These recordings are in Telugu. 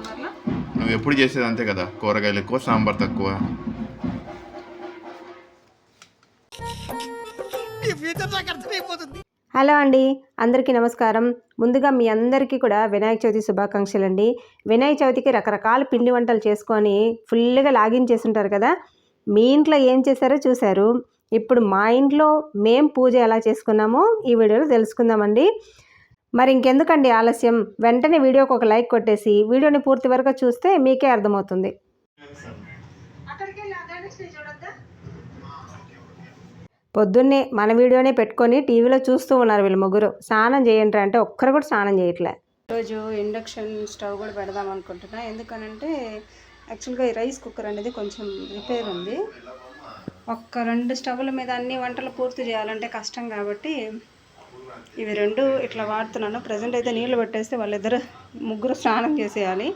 సాంబార్లో? నువ్వు ఎప్పుడు చేసేది అంతే కదా? కూరగాయలు ఎక్కువ సాంబార్ తక్కువ. హలో అండి అందరికీ నమస్కారం. ముందుగా మీ అందరికీ కూడా వినాయక చవితి శుభాకాంక్షలు అండి వినాయక చవితికి రకరకాల పిండి వంటలు చేసుకొని ఫుల్గా లాగిన్ ఉంటారు కదా? మీ ఇంట్లో ఏం చేశారో చూశారు. ఇప్పుడు మా ఇంట్లో మేం పూజ ఎలా చేసుకున్నామో ఈ వీడియోలో తెలుసుకుందామండి. మరి ఇంకెందుకండి ఆలస్యం? వెంటనే వీడియోకి ఒక లైక్ కొట్టేసి వీడియోని పూర్తి వరకు చూస్తే మీకే అర్థమవుతుంది. పొద్దున్నే మన వీడియోనే పెట్టుకొని టీవీలో చూస్తూ ఉన్నారు వీళ్ళు ముగ్గురు. స్నానం చేయండి అంటే ఒక్కరు కూడా స్నానం చేయట్లే. ఈరోజు ఇండక్షన్ స్టవ్ కూడా పెడదాం అనుకుంటున్నా. ఎందుకనంటే యాక్చువల్గా ఈ రైస్ కుక్కర్ అనేది కొంచెం రిపేర్ ఉంది. ఒక్క రెండు స్టవ్ల మీద అన్ని వంటలు పూర్తి చేయాలంటే కష్టం కాబట్టి ఇవి రెండు ఇట్లా వాడుతున్నాను. ప్రజెంట్ అయితే నీళ్ళు పెట్టేస్తే వాళ్ళిద్దరు ముగ్గురు స్నానం చేసేయాలి.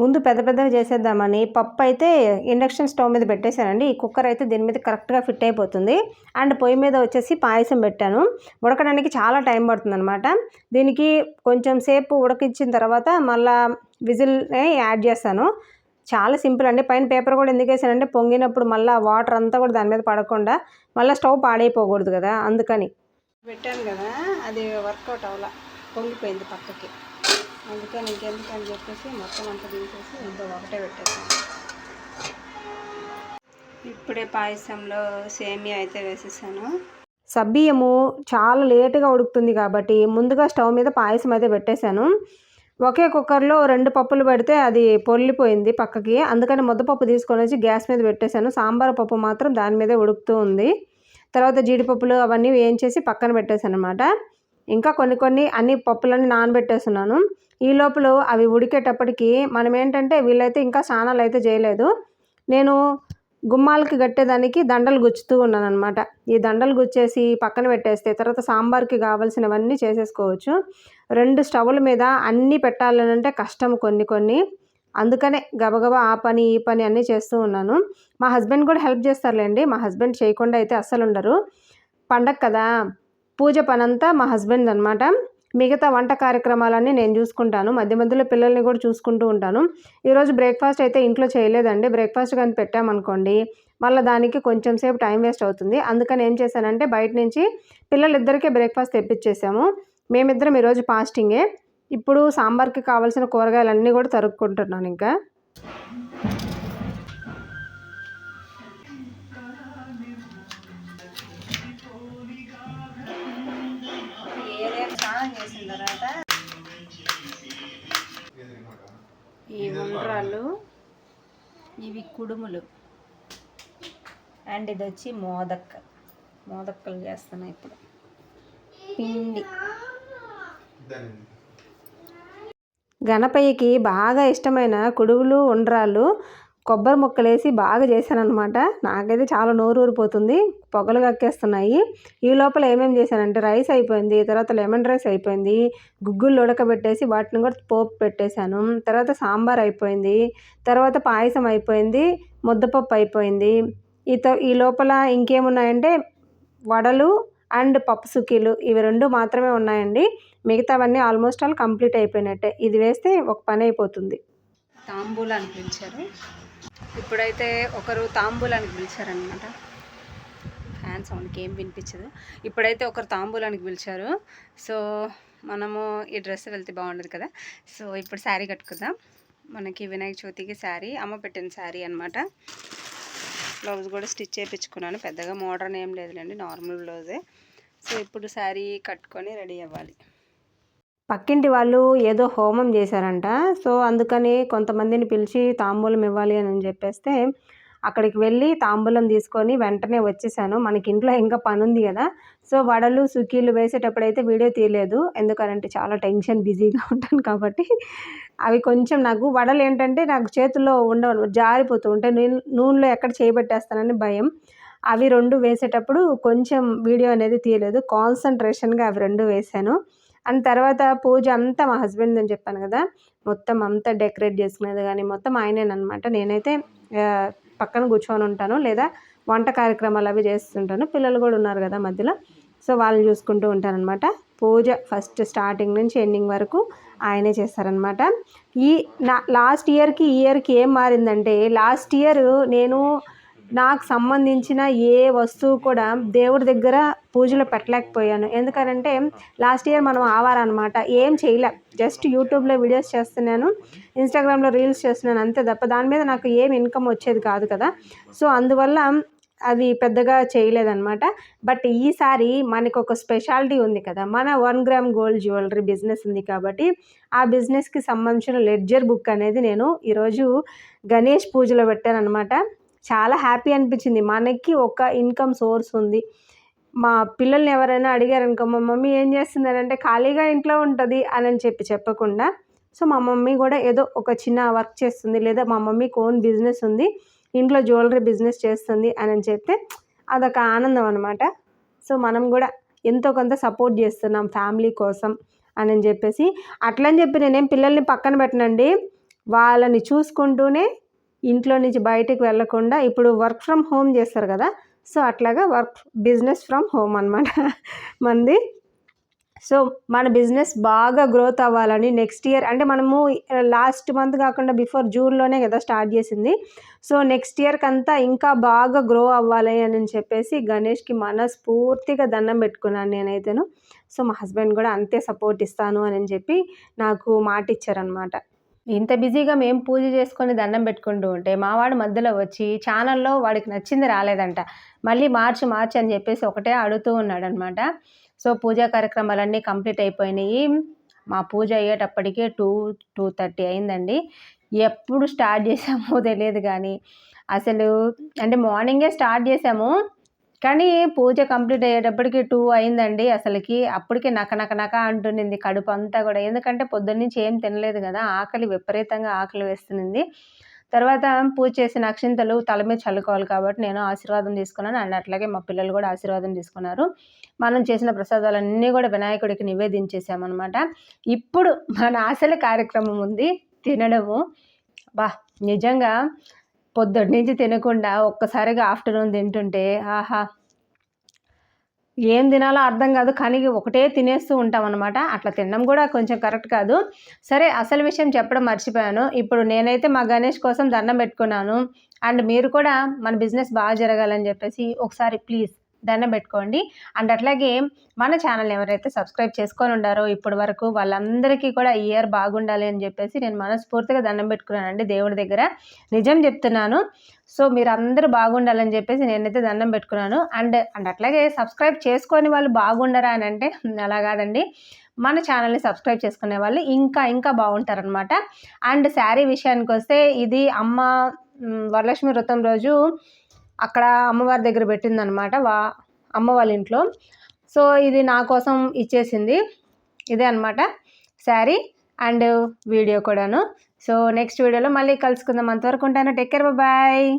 ముందు పెద్ద పెద్దవి చేసేద్దామని పప్పు అయితే ఇండక్షన్ స్టవ్ మీద పెట్టేశానండి. ఈ కుక్కర్ అయితే దీని మీద కరెక్ట్గా ఫిట్ అయిపోతుంది. అండ్ పొయ్యి మీద వచ్చేసి పాయసం పెట్టాను. ఉడకడానికి చాలా టైం పడుతుంది అనమాట దీనికి కొంచెం సేపు ఉడకించిన తర్వాత మళ్ళా విజిల్ యాడ్ చేస్తాను. చాలా సింపుల్ అండి. పైన పేపర్ కూడా ఎందుకు వేసానంటే పొంగినప్పుడు మళ్ళీ వాటర్ అంతా కూడా దాని మీద పడకుండా మళ్ళీ స్టవ్ పాడైపోకూడదు కదా. అందుకని పెట్టాను కదా అది వర్కౌట్ అవ్వాల పొంగిపోయింది పక్కకి. అందుకని ఇంకెందుకని చెప్పేసి మొత్తం అంతా తీసేసి ఇంకో ఒకటే పెట్టేసాను ఇప్పుడే పాయసంలో సేమియా అయితే వేసేసాను. సబ్బియ్యము చాలా లేటుగా ఉడుకుతుంది కాబట్టి ముందుగా స్టవ్ మీద పాయసం అయితే పెట్టేశాను. ఒకే కుక్కర్లో రెండు పప్పులు పెడితే అది పొల్లిపోయింది పక్కకి. అందుకని ముద్దపప్పు తీసుకొని వచ్చి గ్యాస్ మీద పెట్టేశాను. సాంబార్ పప్పు మాత్రం దాని మీదే ఉడుకుతూ ఉంది. తర్వాత జీడిపప్పులు అవన్నీ వేయించేసి పక్కన పెట్టేసాను అనమాట ఇంకా కొన్ని కొన్ని అన్ని పప్పులన్నీ నానబెట్టేస్తున్నాను. ఈ లోపల అవి ఉడికేటప్పటికి మనం ఏంటంటే వీళ్ళైతే ఇంకా స్నానాలు అయితే చేయలేదు. నేను గుమ్మాలకి కట్టేదానికి దండలు గుచ్చుతూ ఉన్నాను అనమాట ఈ దండలు గుచ్చేసి పక్కన పెట్టేస్తే తర్వాత సాంబార్కి కావాల్సినవన్నీ చేసేసుకోవచ్చు. రెండు స్టవ్ల మీద అన్నీ పెట్టాలని అంటే కష్టం కొన్ని కొన్ని. అందుకనే గబగబా ఆ పని ఈ పని అన్నీ చేస్తూ ఉన్నాను. మా హస్బెండ్ కూడా హెల్ప్ చేస్తారులేండి. మా హస్బెండ్ చేయకుండా అయితే అస్సలు ఉండరు. పండగ కదా పూజ పనంతా మా హస్బెండ్ అనమాట మిగతా వంట కార్యక్రమాలన్నీ నేను చూసుకుంటాను. మధ్య మధ్యలో పిల్లల్ని కూడా చూసుకుంటూ ఉంటాను. ఈరోజు బ్రేక్ఫాస్ట్ అయితే ఇంట్లో చేయలేదండి. బ్రేక్ఫాస్ట్ కానీ పెట్టామనుకోండి మళ్ళీ దానికి కొంచెం సేపు టైం వేస్ట్ అవుతుంది. అందుకని ఏం చేశానంటే బయట నుంచి పిల్లలిద్దరికీ బ్రేక్ఫాస్ట్ తెప్పించేసాము మేమిద్దరం ఈరోజు ఫాస్టింగే. ఇప్పుడు సాంబార్కి కావాల్సిన కూరగాయలన్నీ కూడా తరుక్కుంటున్నాను ఇంకా. చేసిన తర్వాత ఈ ఉండ్రాళ్ళు ఇవి కుడుములు. అండ్ ఇది వచ్చి మోదక్క. మోదక్కలు చేస్తున్నా ఇప్పుడు. పిండి. గణపయ్యకి బాగా ఇష్టమైన కుడువులు ఉండ్రాళ్ళు కొబ్బరి ముక్కలేసి బాగా చేశానమాట నాకైతే చాలా నోరు ఊరిపోతుంది పొగలు కక్కేస్తున్నాయి. ఈ లోపల ఏమేమి చేశానంటే రైస్ అయిపోయింది తర్వాత లెమన్ రైస్ అయిపోయింది గుగ్గులు ఉడకబెట్టేసి వాటిని కూడా పోపు పెట్టేశాను. తర్వాత సాంబార్ అయిపోయింది తర్వాత పాయసం అయిపోయింది ముద్దపప్పు అయిపోయింది. ఈ ఈ లోపల ఇంకేమున్నాయంటే వడలు అండ్ పప్పు సుఖీలు ఇవి రెండు మాత్రమే ఉన్నాయండి. మిగతావన్నీ ఆల్మోస్ట్ ఆల్ కంప్లీట్ అయిపోయినట్టే. ఇది వేస్తే ఒక పని అయిపోతుంది. తాంబూలానికి పిలిచారు. ఇప్పుడైతే ఒకరు తాంబూలానికి పిలిచారనమాట ఫ్యాన్ సౌండ్కి ఏం వినిపించదు. ఇప్పుడైతే ఒకరు తాంబూలానికి పిలిచారు. సో మనము ఈ డ్రెస్ వెళ్తే బాగుండదు కదా. సో ఇప్పుడు శారీ కట్టుకుందాం. మనకి వినాయక చవితికి శారీ అమ్మ పెట్టిన శారీ అనమాట బ్లౌజ్ కూడా స్టిచ్ చేయించుకున్నాను. పెద్దగా మోడర్న్ ఏం లేదులేండి నార్మల్ బ్లౌజే సో ఇప్పుడు శారీ కట్టుకొని రెడీ అవ్వాలి. పక్కింటి వాళ్ళు ఏదో హోమం చేశారంట. సో అందుకని కొంతమందిని పిలిచి తాంబూలం ఇవ్వాలి అని చెప్పేస్తే అక్కడికి వెళ్ళి తాంబూలం తీసుకొని వెంటనే వచ్చేసాను. మనకి ఇంట్లో ఇంకా పని ఉంది కదా. సో వడలు సుకీలు వేసేటప్పుడు అయితే వీడియో తీయలేదు. ఎందుకంటే చాలా టెన్షన్ బిజీగా ఉంటాను కాబట్టి. అవి కొంచెం నాకు వడలు ఏంటంటే నాకు చేతుల్లో ఉండవు జారిపోతూ ఉంటాయి. నూనెలో ఎక్కడ చేయబెట్టేస్తానని భయం. అవి రెండు వేసేటప్పుడు కొంచెం వీడియో అనేది తీయలేదు. కాన్సన్ట్రేషన్గా అవి రెండు వేసాను. అండ్ తర్వాత పూజ అంతా మా హస్బెండ్ అని చెప్పాను కదా మొత్తం అంతా డెకరేట్ చేసుకునేది కానీ మొత్తం ఆయనేనమాట నేనైతే పక్కన కూర్చొని ఉంటాను లేదా వంట కార్యక్రమాలు అవి చేస్తుంటాను. పిల్లలు కూడా ఉన్నారు కదా మధ్యలో. సో వాళ్ళని చూసుకుంటూ ఉంటానన్నమాట పూజ ఫస్ట్ స్టార్టింగ్ నుంచి ఎండింగ్ వరకు ఆయనే చేస్తారనమాట ఈ నా లాస్ట్ ఇయర్కి ఈ ఇయర్కి ఏం మారిందంటే లాస్ట్ ఇయర్ నేను నాకు సంబంధించిన ఏ వస్తువు కూడా దేవుడి దగ్గర పూజలో పెట్టలేకపోయాను. ఎందుకనంటే లాస్ట్ ఇయర్ మనం ఆవారనమాట ఏం చేయలే. జస్ట్ యూట్యూబ్లో వీడియోస్ చేస్తున్నాను. ఇన్స్టాగ్రామ్లో రీల్స్ చేస్తున్నాను. అంతే తప్ప దాని మీద నాకు ఏం ఇన్కమ్ వచ్చేది కాదు కదా. సో అందువల్ల అది పెద్దగా చేయలేదన్నమాట. బట్ ఈసారి మనకు ఒక స్పెషాలిటీ ఉంది కదా. మన one gram gold jewellery business ఉంది కాబట్టి ఆ బిజినెస్కి సంబంధించిన లెడ్జర్ బుక్ అనేది నేను ఈరోజు గణేష్ పూజలో పెట్టానమాట చాలా హ్యాపీ అనిపించింది. మనకి ఒక ఇన్కమ్ సోర్స్ ఉంది. మా పిల్లల్ని ఎవరైనా అడిగారనుకో మా మమ్మీ ఏం చేస్తున్నారంటే ఖాళీగా ఇంట్లో ఉంటుంది అని చెప్పి చెప్పకుండా సో మా మమ్మీ కూడా ఏదో ఒక చిన్న వర్క్ చేస్తుంది లేదా మా మమ్మీకి ఓన్ బిజినెస్ ఉంది ఇంట్లో జ్యువెలరీ బిజినెస్ చేస్తుంది అని చెప్తే అదొక ఆనందం అనమాట సో మనం కూడా ఎంతో కొంత సపోర్ట్ చేస్తున్నాం ఫ్యామిలీ కోసం అని అని చెప్పేసి. అట్లని చెప్పి నేనేం పిల్లల్ని పక్కన పెట్టనండి. వాళ్ళని చూసుకుంటూనే ఇంట్లో నుంచి బయటికి వెళ్ళకుండా ఇప్పుడు వర్క్ ఫ్రమ్ హోమ్ చేస్తారు కదా సో అట్లాగా వర్క్ బిజినెస్ ఫ్రమ్ హోమ్ అనమాట మనది సో మన బిజినెస్ బాగా గ్రోత్ అవ్వాలని నెక్స్ట్ ఇయర్ అంటే మనము లాస్ట్ మంత్ కాకుండా బిఫోర్ జూన్లోనే కదా స్టార్ట్ చేసింది. సో నెక్స్ట్ ఇయర్కి అంతా ఇంకా బాగా గ్రో అవ్వాలి అని చెప్పేసి గణేష్కి మనస్ఫూర్తిగా దండం పెట్టుకున్నాను నేనైతేను. సో మా హస్బెండ్ కూడా అంతే సపోర్ట్ ఇస్తాను అని చెప్పి నాకు మాట ఇచ్చారనమాట ఇంత బిజీగా మేము పూజ చేసుకొని దండం పెట్టుకుంటూ ఉంటే మావాడు మధ్యలో వచ్చి ఛానల్లో వాడికి నచ్చింది రాలేదంట. మళ్ళీ మార్చి మార్చి అని చెప్పేసి ఒకటే అడుగుతూ ఉన్నాడనమాట. సో పూజా కార్యక్రమాలన్నీ కంప్లీట్ అయిపోయినాయి. మా పూజ అయ్యేటప్పటికే టూ టూ థర్టీ అయిందండి. ఎప్పుడు స్టార్ట్ చేసామో తెలియదు కానీ అసలు అంటే మార్నింగే స్టార్ట్ చేసాము కానీ పూజ కంప్లీట్ అయ్యేటప్పటికి టూ అయిందండి అసలుకి. అప్పటికి నక నక నక అంటునింది కడుపు అంతా కూడా. ఎందుకంటే పొద్దున్నుంచి ఏం తినలేదు కదా ఆకలి విపరీతంగా ఆకలి వేస్తుంది తర్వాత పూజ చేసిన అక్షింతలు తల మీద చల్లుకోవాలి కాబట్టి నేను ఆశీర్వాదం తీసుకున్నాను. అండ్ అట్లాగే మా పిల్లలు కూడా ఆశీర్వాదం తీసుకున్నారు. మనం చేసిన ప్రసాదాలన్నీ కూడా వినాయకుడికి నివేదించేసామన్నమాట ఇప్పుడు మన ఆశల కార్యక్రమం ఉంది. తినడము. బా నిజంగా పొద్దుటి నుంచి తినకుండా ఒక్కసారిగా ఆఫ్టర్నూన్ తింటుంటే ఆహా! ఏం తినాలో అర్థం కాదు. కానీ ఒకటే తినేస్తూ ఉంటాం అనమాట అట్లా తినడం కూడా కొంచెం కరెక్ట్ కాదు. సరే అసలు విషయం చెప్పడం మర్చిపోయాను. ఇప్పుడు నేనైతే మా గణేష్ కోసం దండం పెట్టుకున్నాను. అండ్ మీరు కూడా మన బిజినెస్ బాగా జరగాలని చెప్పేసి ఒకసారి ప్లీజ్ దండం పెట్టుకోండి. అండ్ అట్లాగే మన ఛానల్ ఎవరైతే సబ్స్క్రైబ్ చేసుకొని ఉండారో ఇప్పటి వరకు వాళ్ళందరికీ కూడా ఇయర్ బాగుండాలి అని చెప్పేసి నేను మనస్ఫూర్తిగా దండం పెట్టుకున్నానండి దేవుడి దగ్గర. నిజం చెప్తున్నాను. సో మీరు అందరూ బాగుండాలని చెప్పేసి నేనైతే దండం పెట్టుకున్నాను. అండ్ అండ్ అట్లాగే సబ్స్క్రైబ్ చేసుకొని వాళ్ళు బాగుండరా అని అంటే అలా కాదండి. మన ఛానల్ని సబ్స్క్రైబ్ చేసుకునే వాళ్ళు ఇంకా ఇంకా బాగుంటారనమాట అండ్ శారీ విషయానికి వస్తే ఇది అమ్మ వరలక్ష్మి వ్రతం రోజు అక్కడ అమ్మవారి దగ్గర పెట్టిందనమాట వా అమ్మ వాళ్ళ ఇంట్లో. సో ఇది నా కోసం ఇచ్చేసింది. ఇదే అనమాట శారీ అండ్ వీడియో కూడాను. సో నెక్స్ట్ వీడియోలో మళ్ళీ కలుసుకుందాం. అంతవరకు ఉంటాను. Take care. బాయ్.